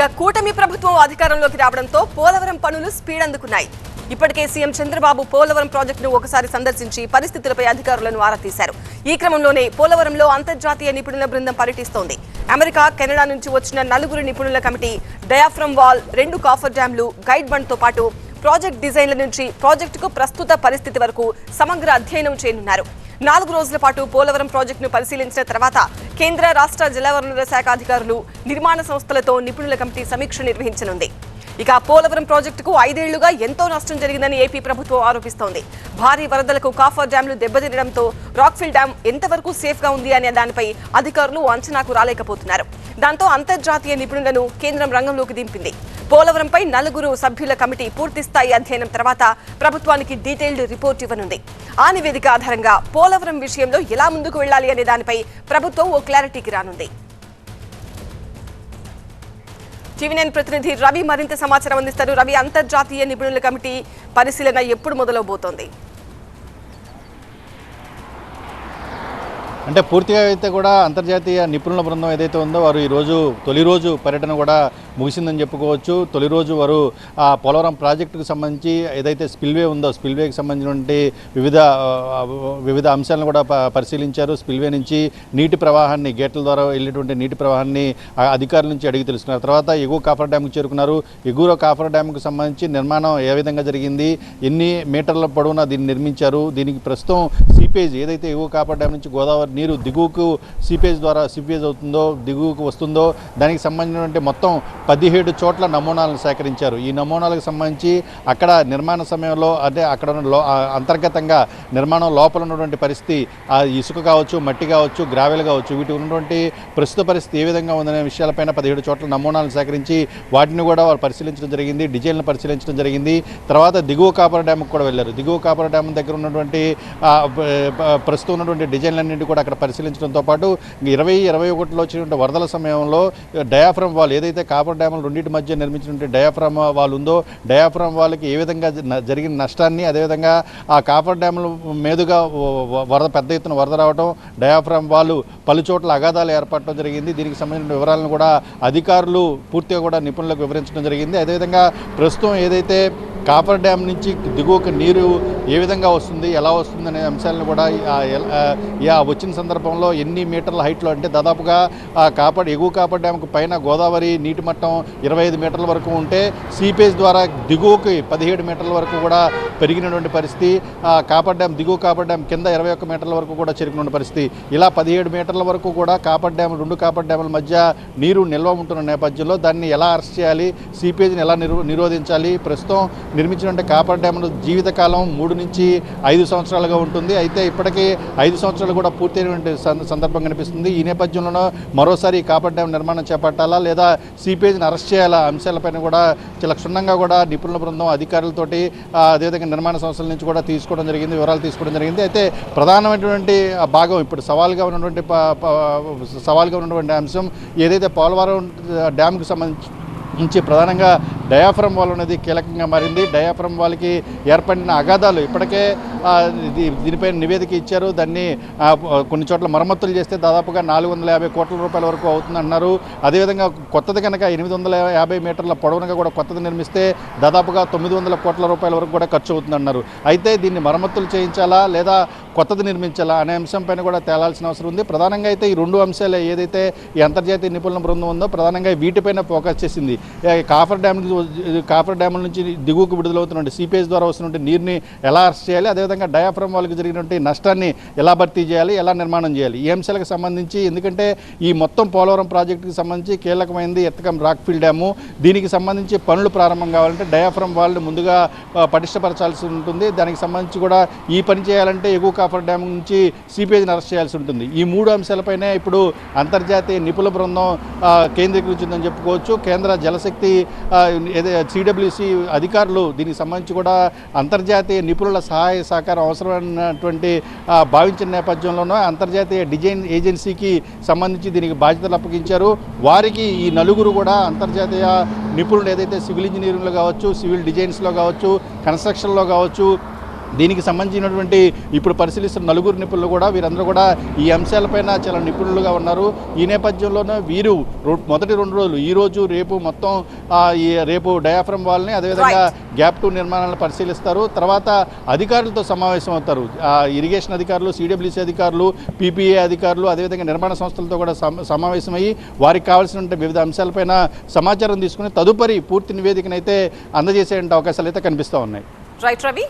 ఇక కూటమి ప్రభుత్వం అధికారంలోకి రావడంతో పోలవరం పనులు స్పీడ్ అందుకున్నాయి. ఇప్పటికే సీఎం చంద్రబాబు పోలవరం ప్రాజెక్టును ఒకసారి సందర్శించి పరిస్థితులపై అధికారులను ఆరా తీశారు. ఈ క్రమంలోనే పోలవరంలో అంతర్జాతీయ నిపుణుల బృందం పర్యటిస్తోంది. అమెరికా కెనడా నుంచి వచ్చిన నలుగురు నిపుణుల కమిటీ డయాఫ్రమ్ వాల్ రెండు కాఫర్ డ్యాంలు గైడ్ బండ్తో పాటు ప్రాజెక్ట్ డిజైన్ల నుంచి ప్రాజెక్టుకు ప్రస్తుత పరిస్థితి వరకు సమగ్ర అధ్యయనం చేయనున్నారు. నాలుగు రోజుల పాటు పోలవరం ప్రాజెక్టును పరిశీలించిన తర్వాత కేంద్ర రాష్ట్ర జలవనరుల శాఖ అధికారులు నిర్మాణ సంస్థలతో నిపుణుల కమిటీ సమీక్ష నిర్వహించనుంది. ఇక పోలవరం ప్రాజెక్టుకు ఐదేళ్ళుగా ఎంతో నష్టం జరిగిందని ఏపీ ప్రభుత్వం ఆరోపిస్తోంది. భారీ వరదలకు కాఫర్ డ్యాంలు దెబ్బతినడంతో రాక్ఫిల్ డ్యాం ఎంతవరకు సేఫ్గా ఉంది అనే దానిపై అధికారులు అంచనాకు రాలేకపోతున్నారు. దాంతో అంతర్జాతీయ నిపుణులను కేంద్రం రంగంలోకి దింపింది. పోలవరంపై నలుగురు సభ్యుల కమిటీ పూర్తిస్థాయి అధ్యయనం తర్వాత ప్రభుత్వానికి డీటెయిల్డ్ రిపోర్ట్ ఇవ్వనుంది. ఆ నివేదిక ఆధారంగా పోలవరం విషయంలో ఎలా ముందుకు వెళ్ళాలి అనే దానిపై ప్రభుత్వం ఓ క్లారిటీకి రానుంది. టీవీనైన్ ప్రతినిధి రవి మరింత సమాచారం అందిస్తారు. రవి అంతర్జాతీయ నిపుణుల కమిటీ పరిశీలన ఎప్పుడు మొదలవబోతోంది? అంటే పూర్తిగా అయితే కూడా అంతర్జాతీయ నిపుణుల బృందం ఏదైతే ఉందో వారు ఈరోజు తొలి రోజు పర్యటన కూడా ముగిసిందని చెప్పుకోవచ్చు. తొలి రోజు వారు ఆ పోలవరం ప్రాజెక్టుకు సంబంధించి ఏదైతే స్పిల్వే ఉందో స్పిల్వేకి సంబంధించినటువంటి వివిధ వివిధ అంశాలను కూడా పరిశీలించారు. స్పిల్వే నుంచి నీటి ప్రవాహాన్ని గేట్ల ద్వారా వెళ్ళేటువంటి నీటి ప్రవాహాన్ని అధికారుల నుంచి అడిగి తెలుసుకున్నారు. తర్వాత ఎగువ కాఫర్ డ్యామ్కి చేరుకున్నారు. ఎగువ కాఫర్ డ్యామ్కి సంబంధించి నిర్మాణం ఏ విధంగా జరిగింది ఎన్ని మీటర్ల పొడవునా దీన్ని నిర్మించారు దీనికి ప్రస్తుతం సీపేజ్ ఏదైతే ఎగువ కాఫర్ డ్యామ్ నుంచి గోదావరి నీరు దిగువకు సీపేజ్ ద్వారా సీపేజ్ అవుతుందో దిగువకు వస్తుందో దానికి సంబంధించినటువంటి మొత్తం పదిహేడు చోట్ల నమూనాలను సేకరించారు. ఈ నమూనాలకు సంబంధించి అక్కడ నిర్మాణ సమయంలో అంటే అక్కడ ఉన్న లో అంతర్గతంగా నిర్మాణం లోపల ఉన్నటువంటి పరిస్థితి ఆ ఇసుక కావచ్చు మట్టి కావచ్చు గ్రావెల్ కావచ్చు వీటి ఉన్నటువంటి ప్రస్తుత పరిస్థితి ఏ విధంగా ఉందనే విషయాలపైన పదిహేడు చోట్ల నమూనాలను సేకరించి వాటిని కూడా వారు పరిశీలించడం జరిగింది డిజైన్లు పరిశీలించడం జరిగింది. తర్వాత దిగువ కాపర డ్యామ్కి కూడా వెళ్ళారు. దిగువ కాపర డ్యామ్ దగ్గర ఉన్నటువంటి ప్రస్తుతం ఉన్నటువంటి డిజైన్లన్నింటి కూడా అక్కడ పరిశీలించడంతో పాటు ఇరవై ఇరవై ఒకటిలో వచ్చినటువంటి వరదల సమయంలో డయాఫ్రమ్ వాల్ ఏదైతే కాపర్ డ్యాములు రెండింటి మధ్య నిర్మించినటువంటి డయాఫ్రమ్ వాల్ ఉందో డయాఫ్రమ్ వాళ్ళకి ఏ విధంగా జ- జరిగిన నష్టాన్ని అదేవిధంగా ఆ కాపర్ డ్యాముల మీదుగా వరద పెద్ద ఎత్తున వరద రావడం డయాఫ్రమ్ వాళ్ళు పలు చోట్ల అగాధాలు ఏర్పడటం జరిగింది. దీనికి సంబంధించిన వివరాలను కూడా అధికారులు పూర్తిగా కూడా నిపుణులకు వివరించడం జరిగింది. అదేవిధంగా ప్రస్తుతం ఏదైతే కాపర్ డ్యామ్ నుంచి దిగువకు నీరు ఏ విధంగా వస్తుంది ఎలా వస్తుంది అనే అంశాలను కూడా వచ్చిన సందర్భంలో ఎన్ని మీటర్ల హైట్లో అంటే దాదాపుగా ఆ కాపర్ ఎగువ కాపర్ డ్యామ్కు పైన గోదావరి నీటి మట్టం ఇరవై ఐదు మీటర్ల వరకు ఉంటే సీపేజ్ ద్వారా దిగువకి పదిహేడు మీటర్ల వరకు కూడా పెరిగినటువంటి పరిస్థితి. ఆ కాపర్ డ్యామ్ దిగువ కాపర్ డ్యామ్ కింద ఇరవై ఒక్క మీటర్ల వరకు కూడా చేరుకున్న పరిస్థితి. ఇలా పదిహేడు మీటర్ల వరకు కూడా కాపర్ డ్యామ్ రెండు కాపర్ డ్యాముల మధ్య నీరు నిల్వ ఉంటున్న నేపథ్యంలో దాన్ని ఎలా అరెస్ట్ చేయాలి సీపేజ్ని ఎలా నిరో నిరోధించాలి? ప్రస్తుతం నిర్మించినటువంటి కాపర్ డ్యాములు జీవితకాలం మూడు నుంచి ఐదు సంవత్సరాలుగా ఉంటుంది. అయితే ఇప్పటికీ ఐదు సంవత్సరాలు కూడా పూర్తయినటువంటి సందర్భం కనిపిస్తుంది. ఈ నేపథ్యంలోనూ మరోసారి కాపర్ డ్యామ్ నిర్మాణం చేపట్టాలా లేదా సీపేజ్ని అరెస్ట్ చేయాలా అంశాలపైన కూడా చాలా క్షుణ్ణంగా కూడా నిపుణుల బృందం అధికారులతోటి అదేవిధంగా నిర్మాణ సంస్థల నుంచి కూడా తీసుకోవడం జరిగింది వివరాలు తీసుకోవడం జరిగింది. అయితే ప్రధానమైనటువంటి భాగం ఇప్పుడు సవాల్గా ఉన్నటువంటి సవాల్గా ఉన్నటువంటి అంశం ఏదైతే పోలవరం డ్యామ్కి సంబంధించి నుంచి ప్రధానంగా డయాఫ్రమ్ వాల్ అనేది కీలకంగా మారింది. డయాఫ్రమ్ వాల్కి ఏర్పడిన అగాధాలు ఇప్పటికే దీనిపై నివేదిక ఇచ్చారు. దాన్ని కొన్ని చోట్ల మరమ్మతులు చేస్తే దాదాపుగా నాలుగు వందల యాభై కోట్ల రూపాయల వరకు అవుతుందన్నారు. అదేవిధంగా కొత్తది కనుక ఎనిమిది వందల యాభై మీటర్ల పొడవునగా కూడా కొత్తది నిర్మిస్తే దాదాపుగా తొమ్మిది వందల కోట్ల రూపాయల వరకు కూడా ఖర్చు అవుతుందన్నారు. అయితే దీన్ని మరమ్మతులు చేయించాలా లేదా కొత్తది నిర్మించాలా అనే అంశం పైన కూడా తేలాల్సిన అవసరం ఉంది. ప్రధానంగా అయితే ఈ రెండు అంశాలు ఏదైతే ఈ అంతర్జాతీయ నిపుణుల బృందం ఉందో ప్రధానంగా వీటిపైన ఫోకస్ చేసింది. కాఫర్ డ్యామ్ కాపర్ కాఫర్ డ్యాముల నుంచి దిగువకు విడుదలవుతున్నటువంటి సీపేజ్ ద్వారా వస్తున్నటువంటి నీరుని ఎలా అరెస్ట్ చేయాలి? అదేవిధంగా డయాఫ్రమ్ వాళ్ళకి జరిగినటువంటి నష్టాన్ని ఎలా భర్తీ చేయాలి? ఎలా నిర్మాణం చేయాలి? ఈ అంశాలకు సంబంధించి ఎందుకంటే ఈ మొత్తం పోలవరం ప్రాజెక్టుకి సంబంధించి కీలకమైనది ఎత్తకం రాక్ఫీల్ డ్యాము. దీనికి సంబంధించి పనులు ప్రారంభం కావాలంటే డయాఫ్రమ్ వాళ్ళు ముందుగా పటిష్టపరచాల్సి ఉంటుంది. దానికి సంబంధించి కూడా ఈ పని చేయాలంటే ఎగువ కాఫర్ డ్యామ్ నుంచి సీపేజ్ని అరెస్ట్ చేయాల్సి ఉంటుంది. ఈ మూడు అంశాలపైనే ఇప్పుడు అంతర్జాతీయ నిపుణుల బృందం కేంద్రీకరించిందని చెప్పుకోవచ్చు. కేంద్ర జలశక్తి సిడబ్ల్యూసి అధికారులు దీనికి సంబంధించి కూడా అంతర్జాతీయ నిపుణుల సహాయ సహకారం అవసరమైనటువంటి భావించిన నేపథ్యంలోనూ అంతర్జాతీయ డిజైన్ ఏజెన్సీకి సంబంధించి దీనికి బాధ్యతలు అప్పగించారు. వారికి ఈ నలుగురు కూడా అంతర్జాతీయ నిపుణులు ఏదైతే సివిల్ ఇంజనీరింగ్లో కావచ్చు సివిల్ డిజైన్స్లో కావచ్చు కన్స్ట్రక్షన్లో కావచ్చు దీనికి సంబంధించినటువంటి ఇప్పుడు పరిశీలిస్తున్న నలుగురు నిపుణులు కూడా వీరందరూ కూడా ఈ అంశాలపైన చాలా నిపుణులుగా ఉన్నారు. ఈ నేపథ్యంలోనే వీరు మొదటి రెండు రోజులు ఈ రోజు రేపు మొత్తం ఈ రేపు డయాఫ్రమ్ వాళ్ళని అదేవిధంగా గ్యాప్ టూ నిర్మాణాలను పరిశీలిస్తారు. తర్వాత అధికారులతో సమావేశం అవుతారు. ఇరిగేషన్ అధికారులు సిడబ్ల్యూసీ అధికారులు పీపీఏ అధికారులు అదేవిధంగా నిర్మాణ సంస్థలతో కూడా సమ- సమావేశమయ్యి వారికి కావాల్సిన వివిధ అంశాలపైన సమాచారం తీసుకుని తదుపరి పూర్తి నివేదికనైతే అందజేసే అవకాశాలు అయితే కనిపిస్తూ ఉన్నాయి. రైట్ రవి